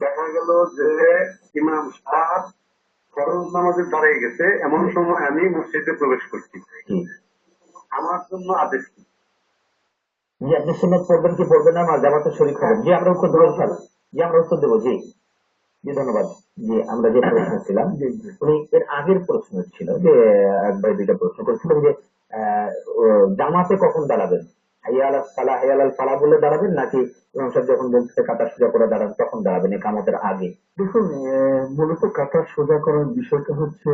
দেখা গেল যে ইমাম সাহেব ফরজ নামাজে দাঁড়িয়ে গেছে এমন সময় আমি মসজিদে প্রবেশ করছি। আমার জন্য আদেশ জি আপনি সুন্নত পড়বেন কি পড়বেন না? আমার জামাতে শরীর হবেন জি আমরা উত্তর দেবো জি আমরা উত্তর দেবো জি। জি ধন্যবাদ। জি আমরা যে প্রশ্ন ছিলাম উনি এর আগের প্রশ্ন ছিল যে এক ভাই দুইটা প্রশ্ন করেছিলেন যে জামাতে কখন দাঁড়াবেন? হাইয়াল সালা হাইয়াল ফালা বলে দাঁড়াবেন নাকি ইমাম সাহেব যখন বলছে কাটা সোজা করে দাঁড়ান তখন দাঁড়াবেন একামতের আগে? দেখুন মূলত কাতার সোজা করার বিষয়টা হচ্ছে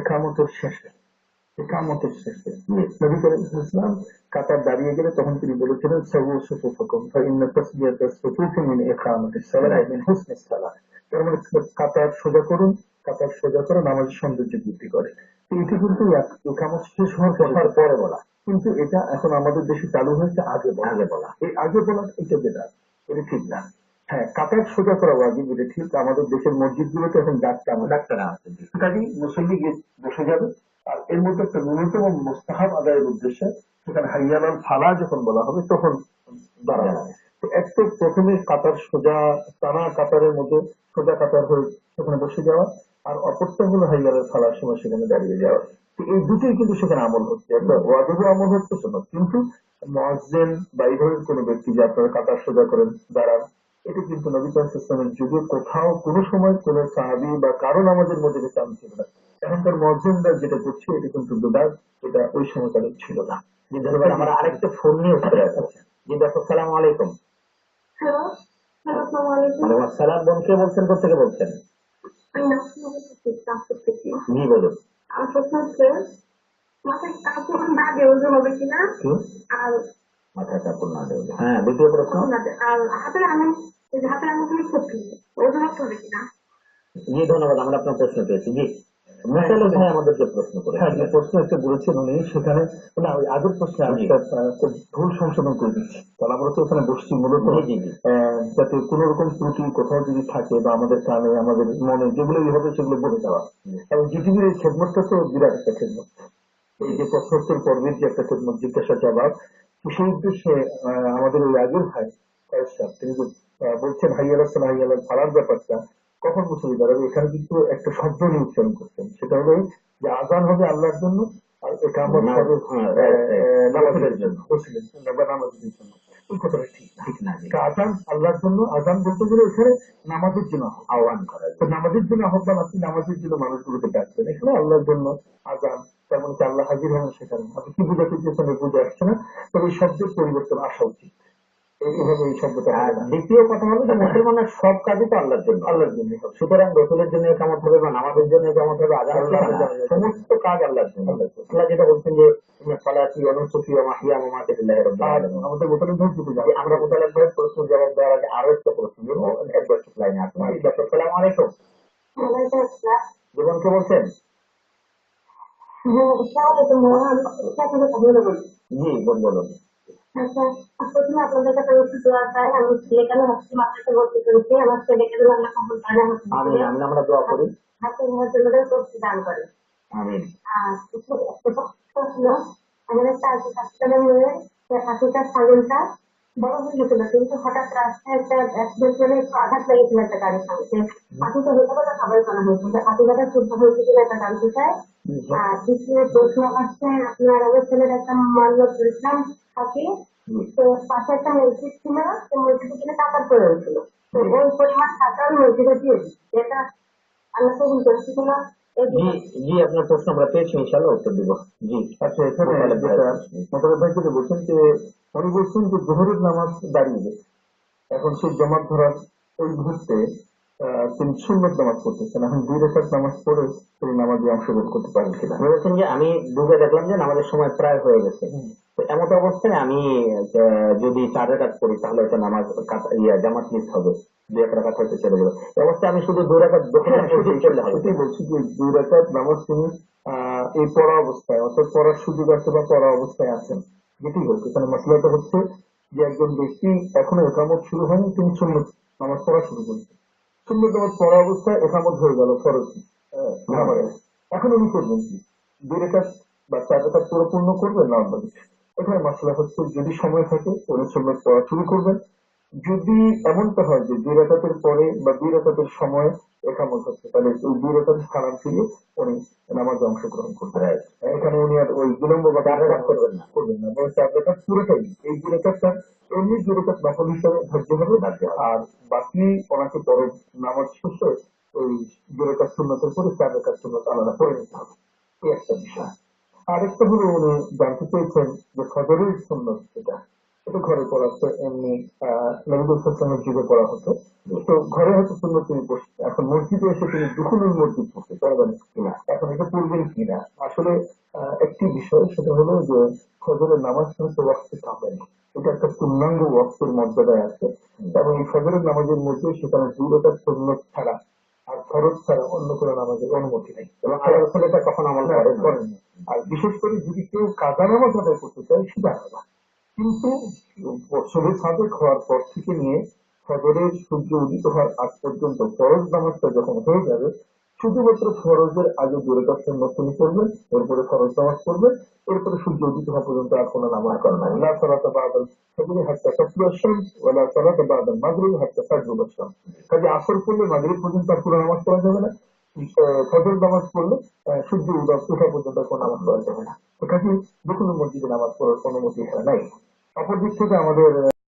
একামতের শেষে একামতের শেষে। নবী করিম ইসলাম কাতার দাঁড়িয়ে গেলে তখন তিনি বলেছিলেন সবু সুফুফকুম ফাইন্না তাসবিয়াতাস সুফুফি মিন ইকামাতিস সালাহ মিন হুসনিস সালাহ। তার মানে কাতার সোজা করুন কাতার সোজা করে নামাজের সৌন্দর্য বৃদ্ধি করে। এটি কিন্তু এক- শেষ হওয়ার পরে কথার পরে বলা। কিন্তু এটা এখন আমাদের দেশে চালু হয়েছে আগে বলা। আগে বলা। এই আগে বলা এটা যেটা এটা ঠিক না। হ্যাঁ কাতার সোজা করা ওয়াজিব এটা ঠিক। আমাদের দেশের মসজিদ গুলোতে এখন ডাকতে আমরা ডাক্তার আছে কাজেই মুসল্লি গিয়ে বসে যাবে। আর এর মধ্যে একটা ন্যূনতম মোস্তাহাব আদায়ের উদ্দেশ্যে সেখানে হাইয়ালাল ফালা যখন বলা হবে তখন দাঁড়াবে তো এক তো প্রথমে কাতার সোজা টানা কাতারের মধ্যে সোজা কাতার হয়ে সেখানে বসে যাওয়া আর অপরটা হলো হাইয়ালাল ফালার সময় সেখানে দাঁড়িয়ে যাওয়া। এই দুটোই কিন্তু সেখানে আমল হচ্ছে। একটা ওয়াজিবও আমল হচ্ছে শোনো কিন্তু মসজেন বা এই ধরনের কোনো ব্যক্তি যে আপনারা কাতার সোজা করেন দাঁড়ান এটা কিন্তু নবী ইসলামের যুগে কোথাও কোনো সময় কোন সাহাবি বা কারও নামাজের মধ্যে এটা ছিল না। এখনকার মসজিদরা যেটা করছে এটা কিন্তু বেদাত এটা ওই সময়কালে ছিল না। আমরা আরেকটা ফোন নিয়ে উত্তর আছে। জি ডক্টর সালাম আলাইকুম। আসসালাম বোন কে বলছেন বলছেন? আমি ট্রান্সপোর্ট থেকে। জি বলুন আমার প্রশ্ন হচ্ছে মাথায় কাপড় যখন বাদে ওজন হবে কিনা? আর মাথায় কাপড় না দেবে হ্যাঁ দ্বিতীয় প্রশ্ন? আর হাতের আঙুলগুলো ওজন হবে কিনা? জি ধন্যবাদ আমরা আপনার প্রশ্ন পেয়েছি। জি। মুসাইল ভাই আমাদেরকে প্রশ্ন করে হ্যাঁ যে প্রশ্ন একটা বলেছেন উনি সেখানে না ওই আগের প্রশ্নে আমি জি। একটা ভুল সংশোধন করে দিচ্ছি। কারণ আমরা তো ওখানে বসছি মূলত যাতে কোনো রকম ত্রুটি কোথাও যদি থাকে বা আমাদের কানে আমাদের মনে যেগুলো হবে সেগুলো বলে দেওয়া। এবং জিটিভির এই খেদমতটা তো বিরাট একটা খেদমত। এই যে প্রশ্নোত্তর পর্বের যে একটা খেদমত জিজ্ঞাসা জবাব সেই উদ্দেশ্যে আমাদের ওই আগের ভাই তিনি বলছেন হাইয়াল হাইয়াল ফালার ব্যাপারটা। কখন মুসলি দাঁড়াবে এখানে কিন্তু একটা শব্দ নিয়ে উচ্চারণ করছেন। সেটা হলো যে আজান হবে আল্লাহর জন্য আর না- হবে হ্যাঁ, নামাজের জন্য। বা নামাজের জন্য। এই কথাটা ঠিক না। ঠিক না আজান আল্লাহর জন্য আজান বলতে গেলে এখানে নামাজের জন্য আহ্বান। করা তো নামাজের জন্য আহ্বান আপনি নামাজের জন্য মানুষগুলোকে ডাকবেন এখানে আল্লাহর জন্য আজান তার মানে কি আল্লাহ হাজির হবেন সেখানে। আপনি কি বুঝাতে চেয়েছেন? বুঝে আসছে না। তবে এই শব্দের পরিবর্তন আসা উচিত। দ্বিতীয় কথা হলো যে মুসলমানের সব কাজই তো আল্লাহর জন্য। আল্লাহর জন্য। সুতরাং রসুলের জন্য কামত হবে বা নামাজের জন্য কামত হবে। সমস্ত কাজ আল্লাহর জন্য। আল্লাহ যেটা বলছেন যে সালাতি অনুসুফি মাহিয়া মামাতে আমাদের মোতালেব ভাই আমরা মোতালেব ভাইয়ের প্রশ্ন জবাব দেওয়ার আগে আরও একটা প্রশ্ন একবার লাইনে আসুন। ডক্টর সালাম আলাইকুম। জীবনকে বলছেন? হ্যাঁ। জি বলুন। প্রথমে আপনাদের কাছে একটু দোয়া চাই। আমি ছেলেকালে হচ্ছে মাত্রাতে ভর্তি করেছি। আমার ছেলেকে যেন আল্লাহ কবুল করে, আমার আমি আমরা দোয়া করি হাতে হাতে করতে দান করে আমিন আর একটা প্রশ্ন আমাদের একটা আছে ডাক্তারের হাতিটা ছাগলটা বড় হয়ে গেছিল। কিন্তু হঠাৎ রাস্তায় একটা অ্যাক্সিডেন্ট করে আঘাত লেগেছিল একটা গাড়ির সঙ্গে সে হাতিটা হতে পারে সবাই করা হয়েছে। যে হাতিটা শুদ্ধ হয়েছে কিনা এটা জানতে চাই আর দ্বিতীয় প্রশ্ন হচ্ছে আপনার আমার ছেলের একটা হাতি তো পাশে একটা মসজিদ ছিল। তো মসজিদে কিনে টাকার প্রয়োজন ছিল তো ওই পরিমাণ টাকা মসজিদে দিয়ে এটা আল্লাহ কবুল করেছি কিনা জি জি আপনার প্রশ্ন আমরা পেয়েছি ইনশাল্লাহ উত্তর দিব। জি। আচ্ছা এখানে মোতালেব ভাই। যেটা মোতালেব ভাই যেটা বলছেন যে উনি বলছেন যে জোহরের নামাজ দাঁড়িয়ে গেছে এখন সেই জমাত ধরার ওই মুহূর্তে আহ, তিনি সুন্নত নামাজ পড়তেছেন। এখন দুই রেখার নামাজ পড়ে তিনি নামাজে অংশগ্রহণ করতে পারেন কিনা? আপনি বলছেন যে আমি ডুবে দেখলাম যে আমাদের সময় প্রায় হয়ে গেছে। এমন অবস্থায় আমি যদি চার রেখাত পড়ি তাহলে একটা নামাজ ইয়া জামাত মিস হবে। দুই এক রাখাত হয়তো অবস্থায় আমি শুধু দুই রাখাত দক্ষিণ হ্যাঁ, বলছি যে দুই রেখার নামাজ তিনি এই পড়া অবস্থায় অর্থাৎ পড়ার সুযোগ আছে বা পড়া অবস্থায় আছেন। যেটি হোক এখানে মশলাটা হচ্ছে যে একজন ব্যক্তি এখনও একামত শুরু হয়নি তিনি সুন্নত নামাজ পড়া শুরু করেছেন। সুন্নত নামাজ পড়া অবস্থায় একামত হয়ে গেল ফরজ। নামাজে। এখন উনি করবেন কি? দুই রেখাত বা চার রেখাত পুরো পূর্ণ করবেন না এখানে মশলা হচ্ছে যদি সময় থাকে উনি সুন্নত পড়া শুরু করবেন। যদি এমনটা হয় যে দুই রাকাতের পরে বা দুই রাকাতের সময় একামত হচ্ছে তাহলে ওই দুই রাকাতের সালাম ফিরে উনি নামাজে অংশগ্রহণ করতে হয় এখানে উনি আর ওই বিলম্ব বা রাকাত করবেন না। করবেন না। চার রাকাত পুরোটাই এই দুই রাকাতটা এমনি দুই রাকাত নফল হিসাবে ধার্য হবে। আর বাকি ওনাকে পরে নামাজ শেষে ওই দুই রাকাত সুন্নতের পরে চার রাকাত সুন্নত আলাদা করে নিতে হবে। এই একটা বিষয়। আরেকটা হলো উনি জানতে চেয়েছেন যে ফজরের সুন্নত যেটা এটা ঘরে পড়া তো এমনি আহ নবীল যুগে পড়া হতো। তো ঘরে হয়তো সুন্নত তিনি পড়ছেন এখন মসজিদে এসে তিনি দুখুনুল মসজিদ পড়তে পারবেন কিনা এখন এটা পড়বেন কিনা আসলে একটি বিষয় সেটা হলো যে ফজরের নামাজ কিন্তু ওয়াক্তে থাকবেন এটা একটা পূর্ণাঙ্গ ওয়াক্তের মর্যাদায় আছে। এবং এই ফজরের নামাজের মধ্যে সেখানে দুই রকম ছাড়া আর খরচ ছাড়া অন্য কোনো নামাজের অনুমতি নেই। এবং আল্লাহ এটা কখন আমল না, করেন না। আর বিশেষ করে যদি কেউ কাজা নামাজ আদায় করতে চায়, সেটা আলাদা কিন্তু বছরের সাবেক হওয়ার পর থেকে নিয়ে ফজরের সূর্য উদিত হওয়ার আগ পর্যন্ত ফরজ নামাজটা যখন হয়ে যাবে, শুধুমাত্র ফরজের আগে দূরতা সুন্নত তিনি করবেন, এরপরে ফরজ নামাজ করবেন এরপরে সূর্য উদিত হওয়া পর্যন্ত আর কোনো নামাজ করেন না লা সালাতা বাদাল ফজরে হাত্তা তাতলু আশ-শামস ওয়া লা সালাতা বাদাল মাগরিব হাত্তা তাগরুব কাজে আসর পড়লে মাগরিব পর্যন্ত আর কোনো নামাজ করা যাবে না। ফজর নামাজ পড়লে সূর্য উদয় ওঠা পর্যন্ত কোন কোনো নামাজ পড়া যাবে না। এটা কি যে কোনো মসজিদে নামাজ পড়ার অনুমতি হয় নাই। অপরদিক থেকে আমাদের